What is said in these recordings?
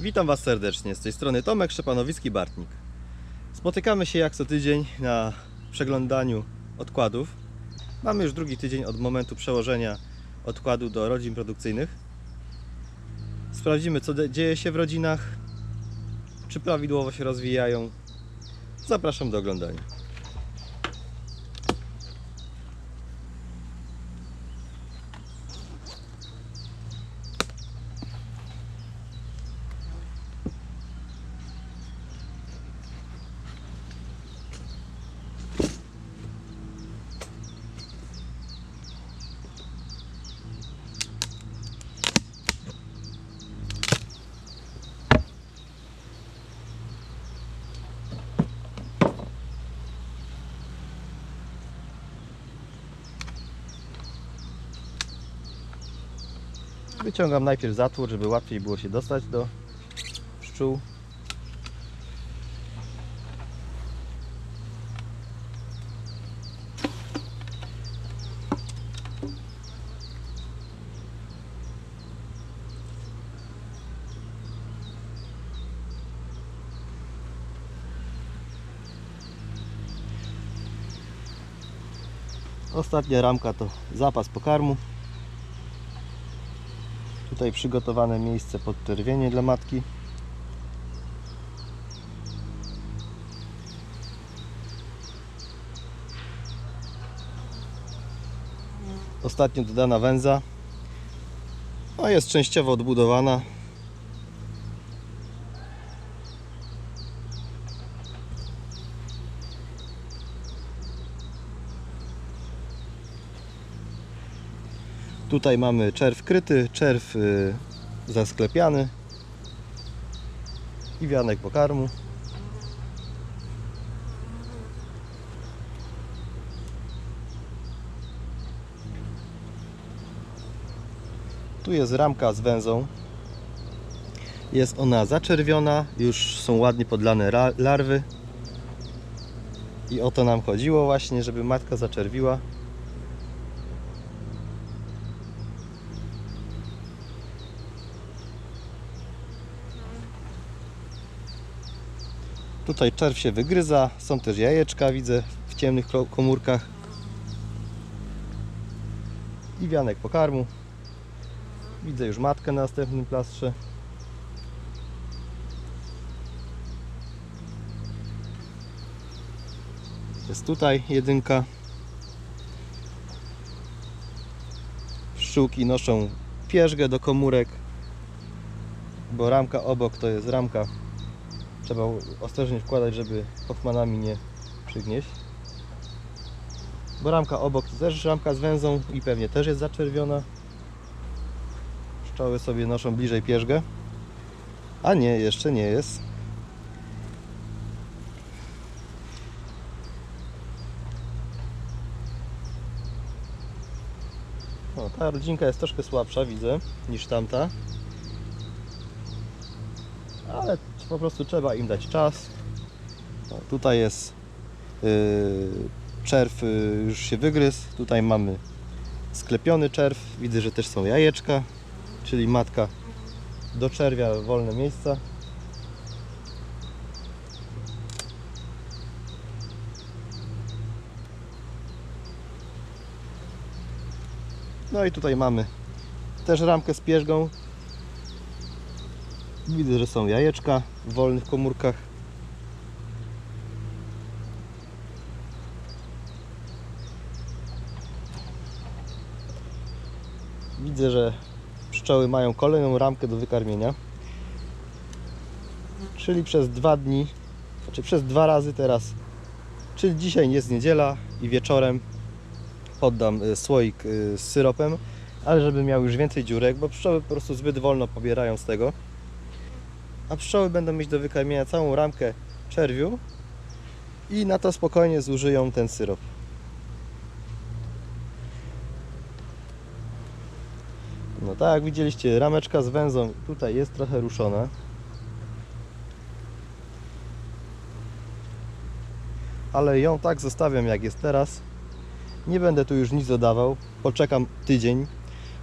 Witam Was serdecznie, z tej strony Tomek Szczepanowicki-Bartnik. Spotykamy się jak co tydzień na przeglądaniu odkładów. Mamy już drugi tydzień od momentu przełożenia odkładu do rodzin produkcyjnych. Sprawdzimy co dzieje się w rodzinach, czy prawidłowo się rozwijają. Zapraszam do oglądania. Wyciągam najpierw zatwór, żeby łatwiej było się dostać do pszczół. Ostatnia ramka to zapas pokarmu. Tutaj przygotowane miejsce pod czerwienie dla matki. Ostatnio dodana węza. No jest częściowo odbudowana. Tutaj mamy czerw kryty, czerw y, zasklepiany i wianek pokarmu. Tu jest ramka z węzą. Jest ona zaczerwiona, już są ładnie podlane larwy. I o to nam chodziło właśnie, żeby matka zaczerwiła. Tutaj czerw się wygryza, są też jajeczka, widzę w ciemnych komórkach. I wianek pokarmu. Widzę już matkę na następnym plastrze. Jest tutaj jedynka. Pszczółki noszą pierzgę do komórek, bo ramka obok to jest ramka Trzeba ostrożnie wkładać, żeby Hoffmanami nie przygnieść. Bo ramka obok to też ramka z węzą i pewnie też jest zaczerwiona. Pszczoły sobie noszą bliżej pierzgę. A nie, jeszcze nie jest. O, ta rodzinka jest troszkę słabsza, widzę, niż tamta ale po prostu trzeba im dać czas. O, tutaj jest yy, czerw yy, już się wygryzł. Tutaj mamy sklepiony czerw. Widzę, że też są jajeczka, czyli matka do czerwia wolne miejsca. No i tutaj mamy też ramkę z pierzgą, Widzę, że są jajeczka w wolnych komórkach. Widzę, że pszczoły mają kolejną ramkę do wykarmienia. Czyli przez dwa dni, znaczy przez dwa razy teraz, czyli dzisiaj jest niedziela i wieczorem poddam y, słoik y, z syropem, ale żeby miał już więcej dziurek, bo pszczoły po prostu zbyt wolno pobierają z tego a pszczoły będą mieć do wykarmienia całą ramkę czerwiu i na to spokojnie zużyją ten syrop. No tak jak widzieliście, rameczka z węzą tutaj jest trochę ruszona. Ale ją tak zostawiam jak jest teraz. Nie będę tu już nic dodawał. Poczekam tydzień,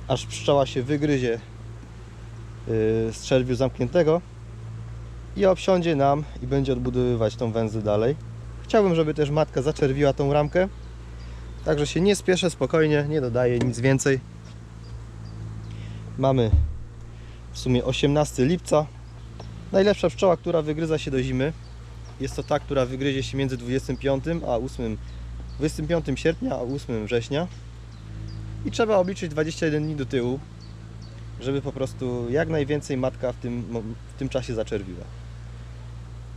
aż pszczoła się wygryzie yy, z czerwiu zamkniętego i obsiądzie nam i będzie odbudowywać tą węzę dalej. Chciałbym, żeby też matka zaczerwiła tą ramkę. Także się nie spieszę, spokojnie, nie dodaję nic więcej. Mamy w sumie 18 lipca. Najlepsza pszczoła, która wygryza się do zimy, jest to ta, która wygryzie się między 25 a 8, 25 sierpnia a 8 września. I trzeba obliczyć 21 dni do tyłu, żeby po prostu jak najwięcej matka w tym, w tym czasie zaczerwiła.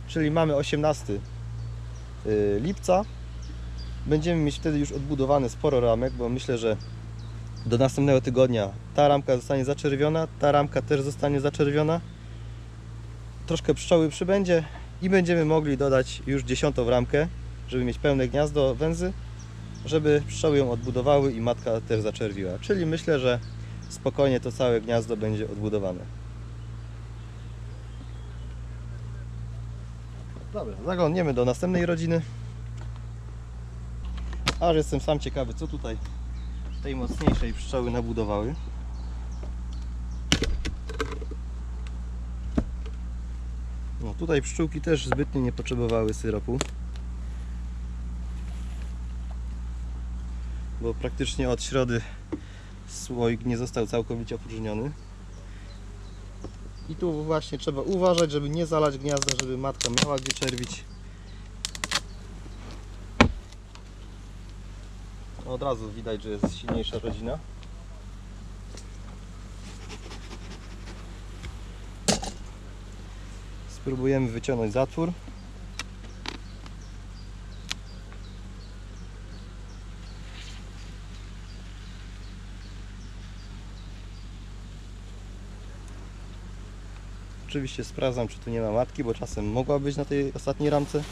Czyli mamy 18 y, lipca. Będziemy mieć wtedy już odbudowane sporo ramek, bo myślę, że do następnego tygodnia ta ramka zostanie zaczerwiona, ta ramka też zostanie zaczerwiona. Troszkę pszczoły przybędzie i będziemy mogli dodać już dziesiątą ramkę, żeby mieć pełne gniazdo węzy, żeby pszczoły ją odbudowały i matka też zaczerwiła. Czyli myślę, że spokojnie to całe gniazdo będzie odbudowane. Dobra, zaglądniemy do następnej rodziny. Aż jestem sam ciekawy, co tutaj tej mocniejszej pszczoły nabudowały. No tutaj pszczółki też zbytnio nie potrzebowały syropu. Bo praktycznie od środy słoik nie został całkowicie opróżniony. I tu właśnie trzeba uważać, żeby nie zalać gniazda, żeby matka miała gdzie czerwić. Od razu widać, że jest silniejsza rodzina. Spróbujemy wyciągnąć zatwór. Oczywiście sprawdzam, czy tu nie ma matki, bo czasem mogła być na tej ostatniej ramce.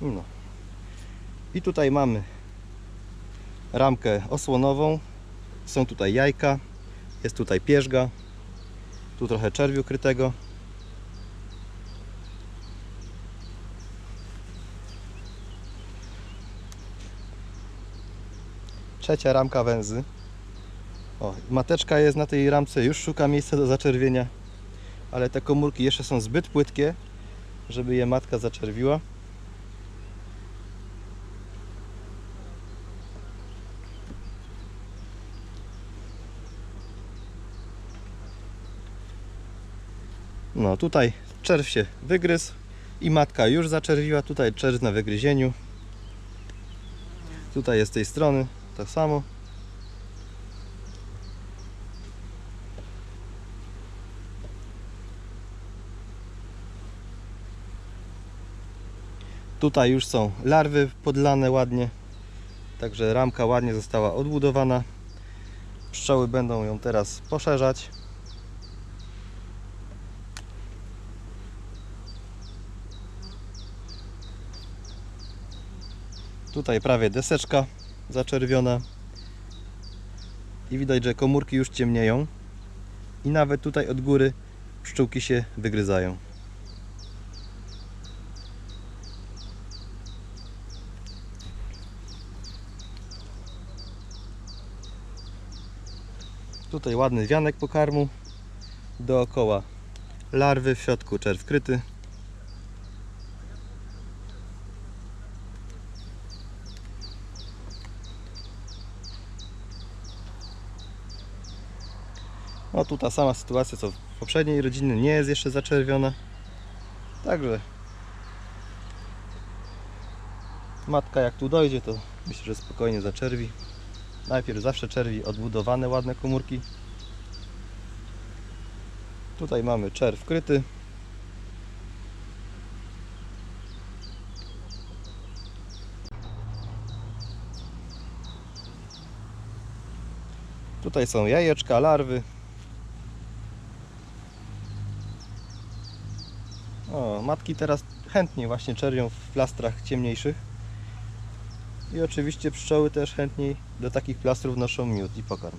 No. I tutaj mamy ramkę osłonową. Są tutaj jajka. Jest tutaj pierzga. Tu trochę czerwiu krytego. Trzecia ramka węzy. O, mateczka jest na tej ramce, już szuka miejsca do zaczerwienia. Ale te komórki jeszcze są zbyt płytkie, żeby je matka zaczerwiła. No tutaj czerw się wygryzł i matka już zaczerwiła. Tutaj czerw na wygryzieniu. Tutaj jest z tej strony tak samo. Tutaj już są larwy podlane ładnie. Także ramka ładnie została odbudowana. Pszczoły będą ją teraz poszerzać. Tutaj prawie deseczka zaczerwiona. I widać, że komórki już ciemnieją. I nawet tutaj od góry pszczółki się wygryzają. Tutaj ładny wianek pokarmu. Dookoła larwy, w środku czerw kryty. No tu ta sama sytuacja co w poprzedniej rodzinie nie jest jeszcze zaczerwiona. Także matka jak tu dojdzie to myślę, że spokojnie zaczerwi. Najpierw zawsze czerwi odbudowane ładne komórki. Tutaj mamy czerw kryty. Tutaj są jajeczka, larwy. matki teraz chętnie właśnie czerwią w plastrach ciemniejszych. I oczywiście pszczoły też chętniej do takich plastrów noszą miód i pokarm.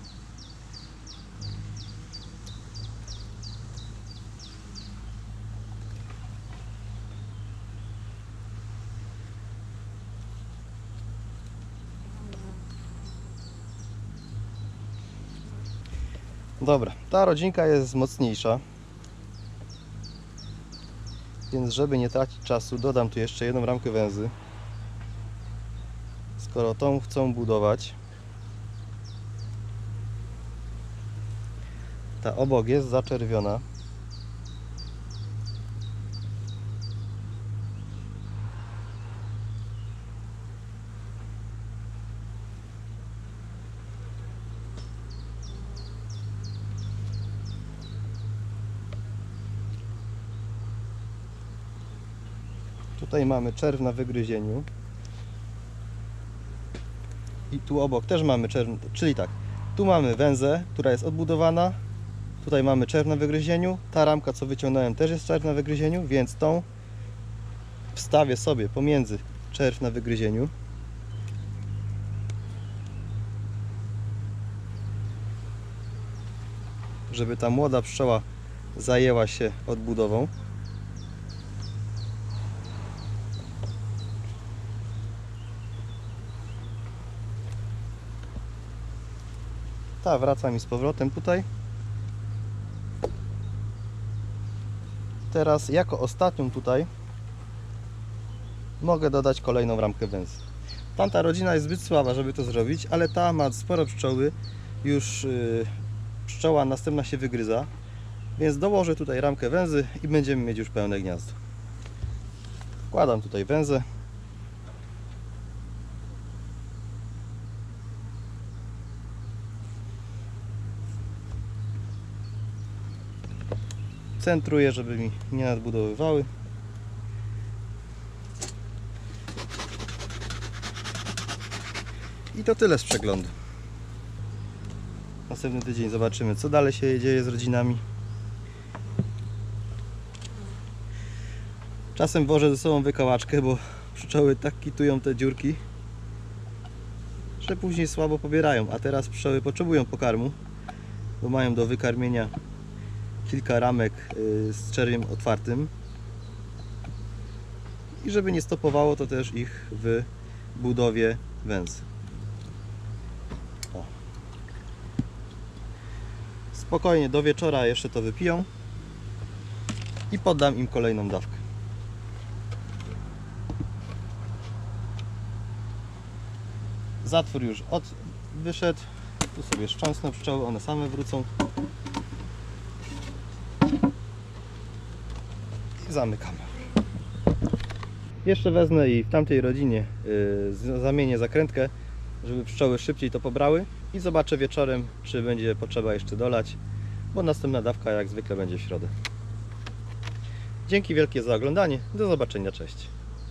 Dobra, ta rodzinka jest mocniejsza, więc żeby nie tracić czasu, dodam tu jeszcze jedną ramkę węzy. Skoro tą chcą budować, ta obok jest zaczerwiona. Tutaj mamy czerw na wygryzieniu. I tu obok też mamy czerw, czyli tak, tu mamy węzę, która jest odbudowana. Tutaj mamy czerw na wygryzieniu. Ta ramka, co wyciągnąłem, też jest czerw na wygryzieniu, więc tą wstawię sobie pomiędzy czerw na wygryzieniu. Żeby ta młoda pszczoła zajęła się odbudową. Ta wraca mi z powrotem tutaj. Teraz jako ostatnią tutaj mogę dodać kolejną ramkę węzy. Tamta rodzina jest zbyt słaba, żeby to zrobić, ale ta ma sporo pszczoły. Już yy, pszczoła następna się wygryza. Więc dołożę tutaj ramkę węzy i będziemy mieć już pełne gniazdo. Wkładam tutaj węzę. Centruję, żeby mi nie nadbudowywały. I to tyle z przeglądu. Następny tydzień zobaczymy, co dalej się dzieje z rodzinami. Czasem wożę ze sobą wykałaczkę, bo pszczoły tak kitują te dziurki, że później słabo pobierają. A teraz pszczoły potrzebują pokarmu, bo mają do wykarmienia kilka ramek y, z czerwiem otwartym. I żeby nie stopowało to też ich w budowie węzy. O. Spokojnie do wieczora jeszcze to wypiją i poddam im kolejną dawkę. Zatwór już od, wyszedł. Tu sobie szczęsną pszczoły, one same wrócą. Zamykamy. Jeszcze wezmę i w tamtej rodzinie yy, zamienię zakrętkę, żeby pszczoły szybciej to pobrały i zobaczę wieczorem, czy będzie potrzeba jeszcze dolać, bo następna dawka jak zwykle będzie w środę. Dzięki wielkie za oglądanie. Do zobaczenia. Cześć.